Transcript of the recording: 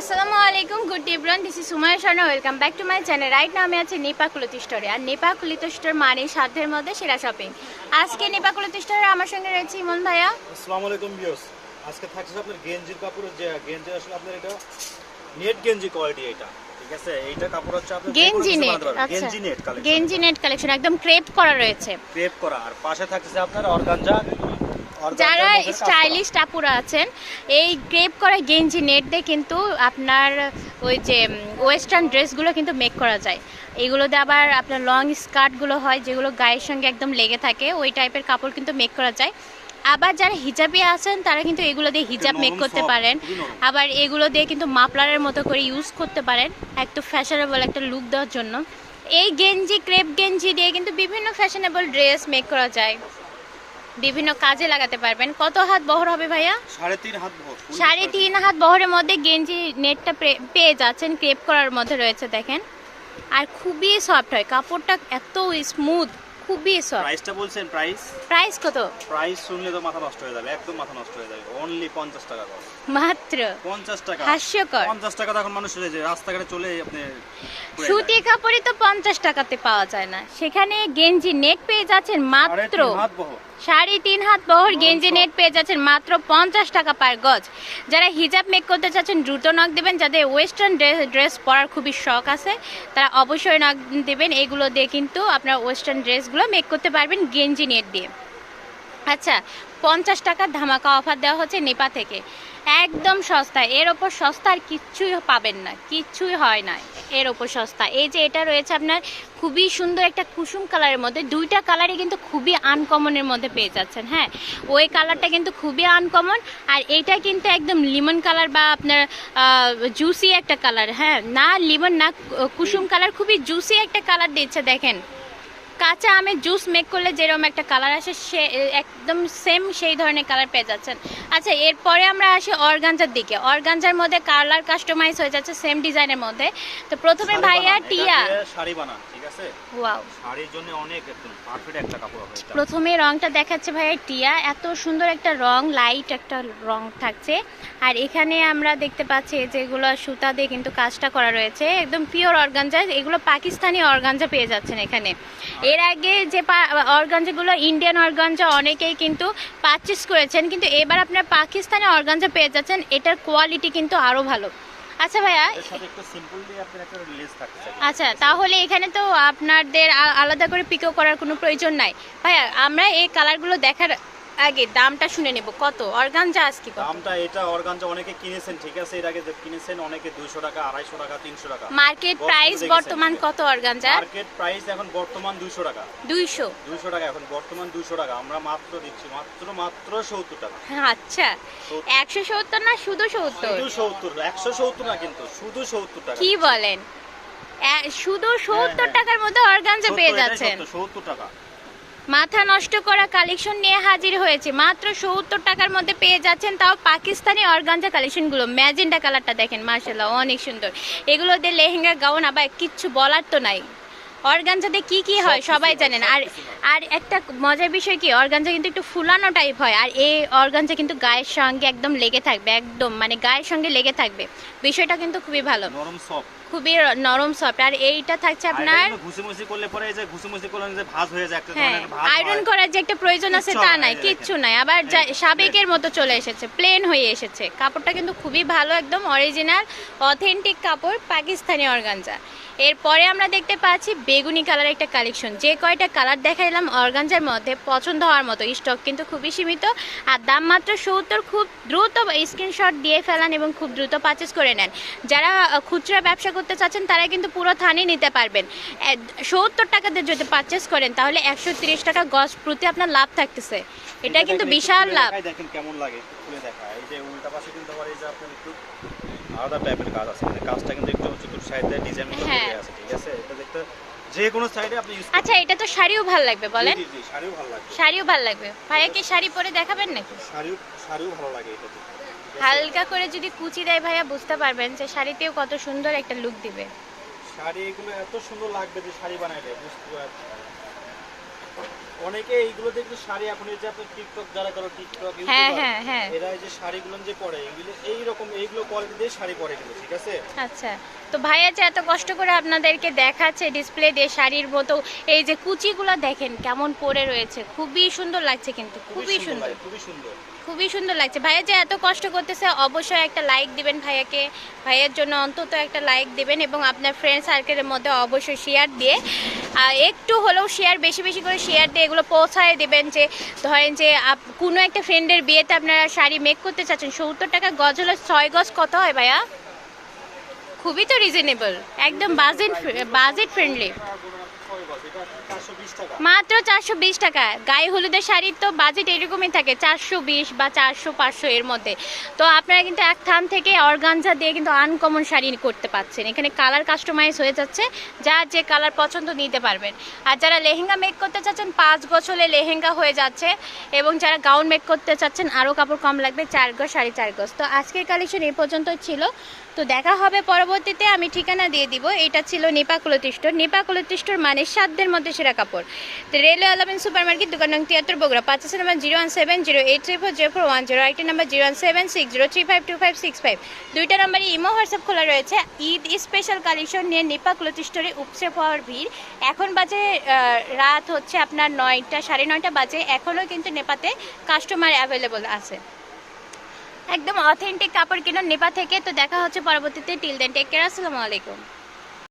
আসসালামু আলাইকুম good ইভরন this is Sumaya Sharma. Welcome back to my channel right now আমি আছি নেপা কুলতি স্টোরে আর নেপা কুলিত স্টোর মানে সাধ্যের মধ্যে সেরা শপিং আজকে নেপা কুলতি স্টোরে আমার সঙ্গে রয়েছে ইমন ভাইয়া। আসসালামু আলাইকুম ভিউয়ার্স আজকে থাকছে আপনার গেঞ্জির কাপড়ের যে গেঞ্জি আসলে আপনার এটা নেট গেঞ্জি কোয়ালিটি এটা। ঠিক আছে? এইটা কাপড় হচ্ছে আপনি গেঞ্জি নেট আচ্ছা। গেঞ্জি নেট কালেকশন গেঞ্জি নেট কালেকশন একদম ক্রেপ করা রয়েছে। ক্রেপ করা। আর পাশে থাকছে আপনার অর্গানজা। যারা স্টাইলিশ টাপুরা আছেন এই ক্রেপ করা গেঞ্জি নেট দিয়ে কিন্তু আপনার ওই যে ওয়েস্টার্ন ড্রেসগুলো কিন্তু মেক করা যায়। এগুলোতে আবার আপনার লং স্কার্টগুলো হয় যেগুলো গায়ের সঙ্গে একদম লেগে থাকে ওই টাইপের কাপড় কিন্তু মেক করা যায়। আবার যারা হিজাবি আছেন তারা কিন্তু এগুলো দিয়ে হিজাব মেক করতে পারেন। আবার এগুলো দিয়ে কিন্তু মাপলারের মতো করে ইউজ করতে পারেন একটু ফ্যাশনেবল একটা লুক দেওয়ার জন্য। এই গেঞ্জি ক্রেপ গেঞ্জি দিয়ে কিন্তু বিভিন্ন ফ্যাশনেবল ড্রেস মেক করা যায়। বিভিন্ন কাজে লাগাতে পারবেন। কত হাত বহর হবে ভাইয়া? সাড়ে তিন হাত বহরের মধ্যে গেঞ্জি নেটটা পেয়ে যাচ্ছেন ক্রেপ করার মধ্যে রয়েছে দেখেন। আর খুবই সফট হয় কাপড়টা এত স্মুথ খুবই সফট প্রাইসটা বলছেন প্রাইস? প্রাইস কত? প্রাইস শুনলে তো মাথা নষ্ট হয়ে যাবে একদম মাথা নষ্ট হয়ে যাবে। অনলি পঞ্চাশ টাকা করে। মাত্র? পঞ্চাশ টাকা। হাস্যকর। পঞ্চাশ টাকা তো এখন মানুষ যে রাস্তাঘাটে চলে আপনি সুতি কাপড়ই তো পঞ্চাশ টাকাতে পাওয়া যায় না। সেখানে গেঞ্জি নেট পেয়ে যাচ্ছেন মাত্র। সাড়ে তিন হাত বহর গেঞ্জি নেট পেয়ে যাচ্ছেন মাত্র পঞ্চাশ টাকা পার গজ। যারা হিজাব মেক করতে চাচ্ছেন দ্রুত নখ দেবেন। যাদের ওয়েস্টার্ন ড্রেস ড্রেস পরার খুবই শখ আছে তারা অবশ্যই নখ দেবেন। এগুলো দিয়ে কিন্তু আপনার ওয়েস্টার্ন ড্রেসগুলো মেক করতে পারবেন গেঞ্জি নেট দিয়ে। আচ্ছা পঞ্চাশ টাকার ধামাকা অফার দেওয়া হচ্ছে নেপা থেকে। একদম সস্তা, এর ওপর সস্তা আর কিচ্ছুই পাবেন না, কিচ্ছুই হয় না এর ওপর সস্তা। এই যে এটা রয়েছে আপনার খুবই সুন্দর একটা কুসুম কালারের মধ্যে, দুইটা কালারই কিন্তু খুবই আনকমনের মধ্যে পেয়ে যাচ্ছেন হ্যাঁ? ওই কালারটা কিন্তু খুবই আনকমন, আর এটা কিন্তু একদম লিমন কালার বা আপনার জুসি একটা কালার হ্যাঁ? না লিমন, না কুসুম কালার, খুবই জুসি একটা কালার দিচ্ছে, দেখেন। কাঁচা আমের জুস মেক করলে যেরকম একটা কালার আসে সে একদম সেম সেই ধরনের কালার পেয়ে যাচ্ছেন। আচ্ছা এরপরে আমরা আসি অর্গানজার দিকে। অর্গানজার মধ্যে কালার কাস্টমাইজ হয়ে যাচ্ছে সেম ডিজাইনের মধ্যে। তো প্রথমে ভাইয়া টিয়া। শাড়ি বানান ঠিক আছে? ওয়াও শাড়ির জন্য অনেক একদম পারফেক্ট একটা কাপড় হবে প্রথমে রংটা দেখাচ্ছে ভাইয়া টিয়া। এত সুন্দর একটা রং লাইট একটা রং থাকছে। আর এখানে আমরা দেখতে পাচ্ছি যেগুলো সুতা দিয়ে কিন্তু কাজটা করা রয়েছে। একদম পিওর অর্গানজা এগুলো পাকিস্তানি অর্গানজা পেয়ে যাচ্ছেন এখানে। এর আগে যে অর্গানজাগুলো ইন্ডিয়ান অর্গানজা অনেকেই কিন্তু পারচেস করেছেন কিন্তু এবার আপনার পাকিস্তানি অর্গানজা পেয়ে যাচ্ছেন এটার কোয়ালিটি কিন্তু আরও ভালো। আচ্ছা ভাইয়া আচ্ছা তাহলে এখানে তো আপনাদের আলাদা করে পিকও করার কোনো প্রয়োজন নাই। ভাইয়া আমরা এই কালারগুলো দেখার আগে দামটা শুনে নেব কত? অর্গানজা আজকে কত? দামটা এটা অর্গানজা অনেকে কিনেছেন ঠিক আছে এর আগে যে কিনেছেন অনেকে 200 টাকা 250 টাকা 300 টাকা। মার্কেট প্রাইস বর্তমান কত অর্গানজা? মার্কেট প্রাইস এখন বর্তমান 200 টাকা। দুইশো? 200 টাকা এখন বর্তমান 200 টাকা। আমরা মাত্র দিচ্ছি মাত্র মাত্র 70 টাকা। আচ্ছা একশো সত্তর না শুধু সত্তর? শুধু 70 170 না কিন্তু শুধু 70 টাকা। কি বলেন? শুধু সত্তর হ্যাঁ। টাকার মধ্যে অর্গানজা পেয়ে যাচ্ছেন। 70 টাকা। মাথা নষ্ট করা কালেকশন নিয়ে হাজির হয়েছে। মাত্র সত্তর টাকার মধ্যে পেয়ে যাচ্ছেন তাও পাকিস্তানি অর্গানজা কালেকশনগুলো ম্যাজেন্ডা কালারটা দেখেন মার্শাল্লাহ অনেক সুন্দর। এগুলো দিয়ে লেহেঙ্গা গাউন আবার কিচ্ছু বলার তো নাই। অর্গানজাতে কি কি হয় সবাই জানেন। আর আর একটা মজার বিষয় কি অর্গানজা কিন্তু একটু ফুলানো টাইপ হয়। আর এই অর্গানজা কিন্তু গায়ের সঙ্গে একদম লেগে থাকবে একদম মানে গায়ের সঙ্গে লেগে থাকবে। বিষয়টা কিন্তু খুবই ভালো। নরম সফট খুবই নরম সফট। আর এইটা থাকছে আপনার ঘুষি করলে পরে যে ঘুষি করলে যে ভাঁজ হয়ে যায় একটা হ্যাঁ আয়রন করার যে একটা প্রয়োজন আছে তা নাই কিচ্ছু নাই। আবার সাবেকের মতো চলে এসেছে প্লেন হয়ে এসেছে। কাপড়টা কিন্তু খুবই ভালো একদম অরিজিনাল অথেন্টিক কাপড় পাকিস্তানি অর্গানজা এরপরে আমরা দেখতে পাচ্ছি বেগুনি কালার একটা কালেকশন যে কয়টা কালার দেখাইলাম অর্গানজার মধ্যে পছন্দ হওয়ার মতো। স্টক কিন্তু খুবই সীমিত। আর দাম মাত্র সত্তর খুব দ্রুত স্ক্রিনশট দিয়ে ফেলান এবং খুব দ্রুত পারচেস করে নেন। যারা খুচরা ব্যবসা করতে চাচ্ছেন তারা কিন্তু পুরো থানই নিতে পারবেন। সত্তর টাকাতে যদি পারচেস করেন তাহলে একশো তিরিশ টাকা গজ প্রতি আপনার লাভ থাকতেছে। এটা কিন্তু বিশাল লাভ। দেখেন কেমন লাগে খুলে দেখা এই যে উল্টা পাশে কিন্তু আবার এই যে আপনার একটু আলাদা টাইপের কাজ আছে। মানে কাজটা কিন্তু একটু চতুর সাইডে ডিজাইন হ্যাঁ। করে আছে ঠিক আছে? এটা দেখতে যে কোনো সাইডে আপনি ইউজ আচ্ছা এটা তো শাড়িও ভালো লাগবে বলেন। জি জি শাড়িও ভালো লাগবে। শাড়িও ভালো লাগবে। ভাইয়া কি শাড়ি পরে দেখাবেন নাকি? শাড়িও শাড়িও ভালো লাগে এটা হালকা করে যদি কুচি দেয় ভাইয়া বুঝতে পারবেন যে শাড়িতেও কত সুন্দর একটা লুক দিবে। শাড়ি এগুলো এত সুন্দর লাগবে যে শাড়ি বানাইলে বুঝতে পারছি অনেকে এইগুলো শাড়ি এখন এই যে আপনি টিকটক যারা করো টিকটক হ্যাঁ, হ্যাঁ, হ্যাঁ। এরা এই যে শাড়িগুলো যে পরে এগুলো এইরকম এইগুলো কোয়ালিটি দিয়ে শাড়ি পরে ঠিক আছে? আচ্ছা। তো ভাইয়া যে এত কষ্ট করে আপনাদেরকে দেখাচ্ছে ডিসপ্লে দিয়ে শাড়ির মতো এই যে কুচিগুলো দেখেন কেমন পরে রয়েছে খুবই সুন্দর লাগছে কিন্তু খুবই সুন্দর খুবই সুন্দর। খুবই সুন্দর লাগছে। ভাইয়া যে এত কষ্ট করতেছে, অবশ্যই একটা লাইক দিবেন ভাইয়াকে। ভাইয়ের জন্য অন্তত একটা লাইক দিবেন এবং আপনার ফ্রেন্ড সার্কেলের মধ্যে অবশ্যই শেয়ার দিয়ে একটু হলেও শেয়ার বেশি বেশি করে শেয়ার দিয়ে এগুলো পৌঁছায় দেবেন যে, ধরেন যে আপ- কোনো একটা ফ্রেন্ডের বিয়েতে আপনারা শাড়ি মেক করতে চাচ্ছেন, সত্তর টাকা গজ হলে ছয় গজ কত হয় ভাইয়া? খুবই তো রিজনেবল একদম বাজেট বাজেট ফ্রেন্ডলি মাত্র চারশো বিশ টাকা। গায়ে হলুদের শাড়ির তো বাজেট এরকমই থাকে, চারশো বিশ বা চারশো পাঁচশো এর মধ্যে। তো আপনারা কিন্তু এক থান থেকে অর্গানজা দিয়ে কিন্তু আনকমন শাড়ি করতে পাচ্ছেন। এখানে কালার কাস্টমাইজ হয়ে যাচ্ছে যার যে কালার পছন্দ নিতে পারবেন। আর যারা লেহেঙ্গা মেক করতে চাচ্ছেন, পাঁচ গজ হলে লেহেঙ্গা হয়ে যাচ্ছে এবং যারা গাউন মেক করতে চাচ্ছেন, আরও কাপড় কম লাগবে, চার গজ, সাড়ে চার গজ। তো আজকের কালেকশন এই পর্যন্ত ছিল। তো দেখা হবে পরবর্তীতে, আমি ঠিকানা দিয়ে দিব। এটা ছিল নিপা কুলতিষ্ঠর নিপা মানে সাধ্যের মধ্যে সেরা কাপড়। তো রেলওয়ে আলামিন সুপার মার্কেট দোকান নং তিয়াত্তর, বগুড়া। পাঁচ আছে number zero one seven zero eight three four zero four one zero. আরেকটি number zero one seven six zero three five two five six five. দুইটা নাম্বারই ইমো হোয়াটসঅ্যাপ খোলা রয়েছে। ঈদ স্পেশাল কালেকশন নিয়ে নিপা কুলতিষ্ঠরে উপচে পাওয়ার ভিড়। এখন বাজে রাত হচ্ছে আপনার নয়টা, সাড়ে নয়টা বাজে। এখনও কিন্তু নেপাতে কাস্টমার অ্যাভেলেবল আছে। একদম অথেন্টিক কাপড় কিনুন নেপা থেকে। তো দেখা হচ্ছে পরবর্তীতে। টিল দেন টেক কেয়ার আসসালামু আলাইকুম।